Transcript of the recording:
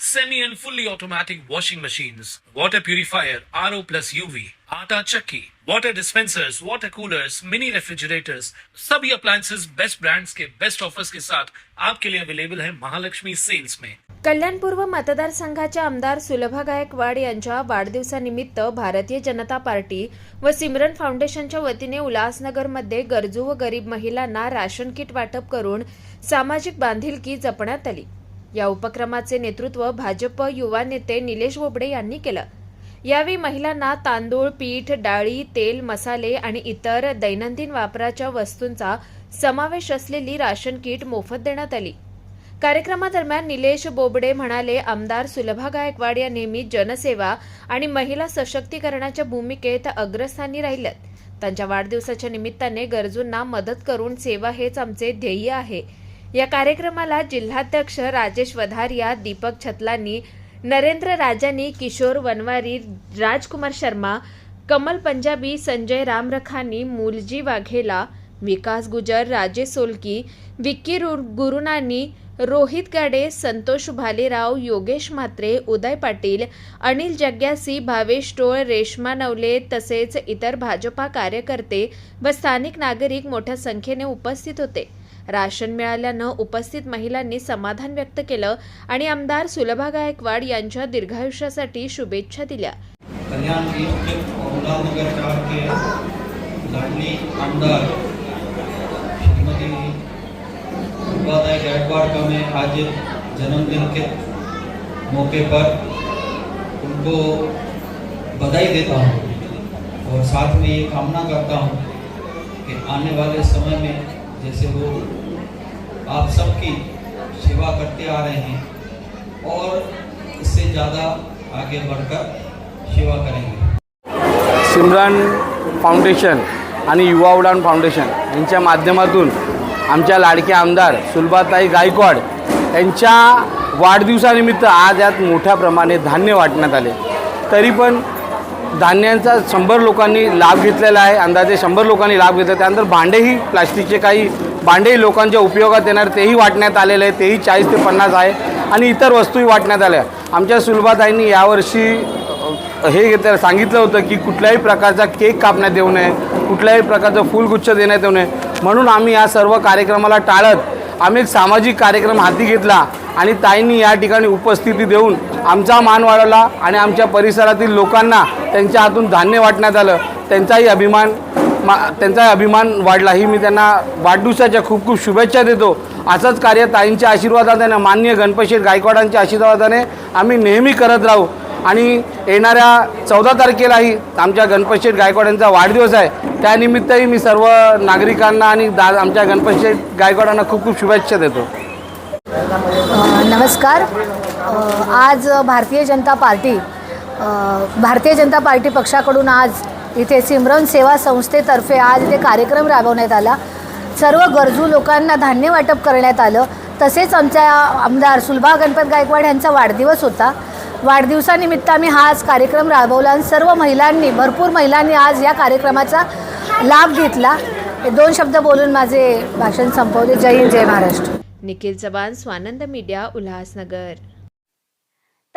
semi and fully automatic washing machines, water purifier, RO plus UV, आटा चक्की, water dispensers, water coolers, mini refrigerators, सभी appliances. Best brands के best offers के साथ आपके लिए अवेलेबल है महालक्ष्मी सेल्स में कल्याण पूर्व मतदार मतदारसंघाच्या आमदार सुलभा गायकवाड यांच्या वाढदिवसानिमित्त भारतीय जनता पार्टी व सिमरन फाउंडेशनच्या वतीने उल्हासनगरमध्ये गरजू व गरीब महिलांना राशन किट वाटप करून सामाजिक बांधिलकी जपण्यात आली. या उपक्रमाचे नेतृत्व भाजप युवा नेते निलेश बोबडे यांनी केलं. यावेळी महिलांना तांदूळ पीठ डाळी तेल मसाले आणि इतर दैनंदिन वापराच्या वस्तूंचा समावेश असलेली राशन किट मोफत देण्यात आली. कार्यक्रमादरम्यान निलेश बोबडे म्हणाले आमदार सुलभा गायकवाड या नेहमी जनसेवा आणि महिला सशक्तीकरणाच्या भूमिकेत अग्रस्थानी राहिल्यात. त्यांच्या वाढदिवसाच्या निमित्ताने गरजूंना मदत करून सेवा हेच आमचे ध्येय आहे. या कार्यक्रमाला जिल्हाध्यक्ष राजेश वधारिया दीपक छतलानी नरेंद्र राजानी किशोर वनवारी राजकुमार शर्मा कमल पंजाबी संजय रामरखानी मूलजी वाघेला विकास गुजर राजेश सोलकी विक्की गुरुनानी रोहित गाडे संतोष भालेराव योगेश म्हात्रे उदय पाटील अनिल जग्यासी भावेश टोळ रेश्मा नवले तसेच इतर भाजपा कार्यकर्ते व स्थानिक नागरिक मोठ्या संख्येने उपस्थित होते. राशन मिळाल्यानं उपस्थित महिलांनी समाधान व्यक्त केलं आणि आमदार सुलभा गायकवाड यांच्या दीर्घायुष्यासाठी शुभेच्छा दिल्या. गायकवाड़ का मैं आज जन्मदिन के मौके पर उनको बधाई देता हूँ और साथ में ये कामना करता हूँ कि आने वाले समय में जैसे वो आप सबकी सेवा करते आ रहे हैं और इससे ज़्यादा आगे बढ़कर सेवा करेंगे। सिमरन फाउंडेशन आणि युवा उडान फाउंडेशन यांच्या माध्यमातून आमच्या लाडक्या आमदार सुलभाताई गायकवाड यांच्या वाढदिवसानिमित्त आज यात मोठ्या प्रमाणे धान्य वाटण्यात आले. तरी पण धान्यांचा शंभर लोकांनी लाभ घेतलेला आहे अंदाजे शंभर लोकांनी लाभ घेतला त्यानंतर भांडेही प्लास्टिकचे काही भांडेही लोकांच्या उपयोगात येणार तेही वाटण्यात आलेले आहे तेही चाळीस ते पन्नास आहे आणि इतर वस्तूही वाटण्यात आल्या. आमच्या सुलभाताईंनी यावर्षी हे घेतलं सांगितलं होतं की कुठल्याही प्रकारचा केक कापण्यात येऊ नये कुठल्याही प्रकारचं फुलगुच्छ देण्यात येऊ नये. म्हणून आम्ही या सर्व कार्यक्रमाला टाळत आम्ही एक सामाजिक कार्यक्रम हाती घेतला आणि ताईंनी या ठिकाणी उपस्थिती देऊन आमचा मान वाढवला आणि आमच्या परिसरातील लोकांना त्यांच्या हातून धान्य वाटण्यात आलं. त्यांचाही अभिमान मा त्यांचा अभिमान वाढला. ही मी त्यांना वाढदिवसाच्या खूप खूप शुभेच्छा देतो. असंच कार्य ताईंच्या आशीर्वादाने मान्य गणपती गायकवाडांच्या आशीर्वादाने आम्ही नेहमी करत राहू. आणि येणाऱ्या चौदा तारखेलाही आमच्या गणपती गायकवाडांचा वाढदिवस आहे. त्यानिमित्तही मी सर्व नागरिकांना आणि दा आमच्या गणपती गायकवाडांना खूप खूप शुभेच्छा देतो. नमस्कार. आज भारतीय जनता पार्टी भारतीय जनता पार्टी पक्षाकडून आज इथे सिमरन सेवा संस्थेतर्फे आज इथे कार्यक्रम राबवण्यात आला. सर्व गरजू लोकांना धान्य वाटप करण्यात आलं. तसेच आमच्या आमदार सुलभा गणपत गायकवाड यांचा वाढदिवस होता. वाढदिवसानिमित्त आम्ही हा आज कार्यक्रम राबवला आणि सर्व महिलांनी भरपूर महिलांनी आज या कार्यक्रमाचा लाभ घेतला. हे दोन शब्द बोलून माझे भाषण संपवले जय हिंद जय महाराष्ट्र. निखिल चव्हाण स्वानंद मीडिया उल्हासनगर.